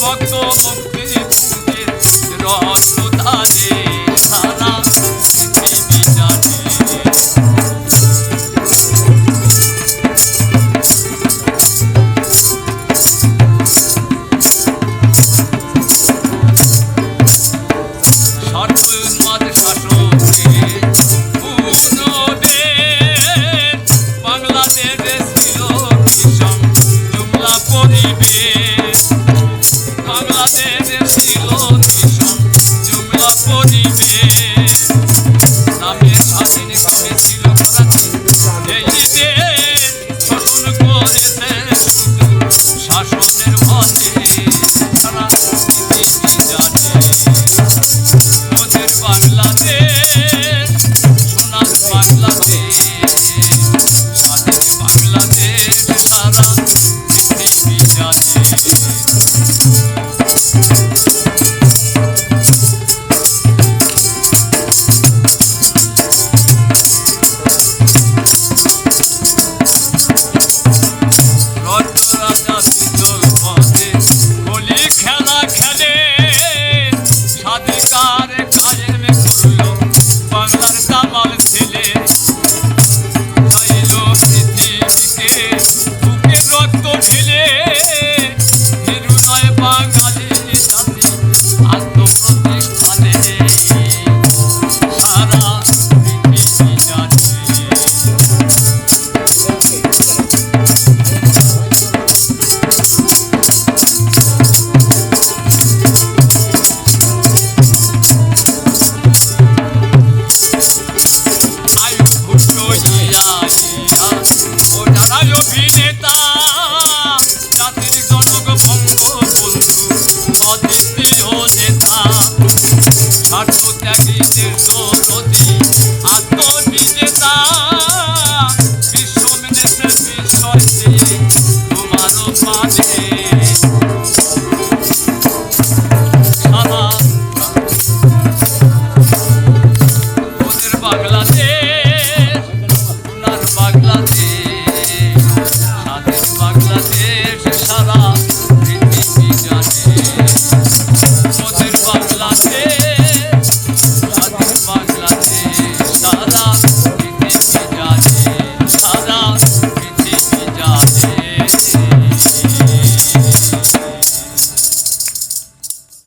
ভক্ত দেশের ছিল ভীষণ যুবক পরিবেশ নামে স্বাধীন কবে ছিল এই দেশ শোষণ শাসনের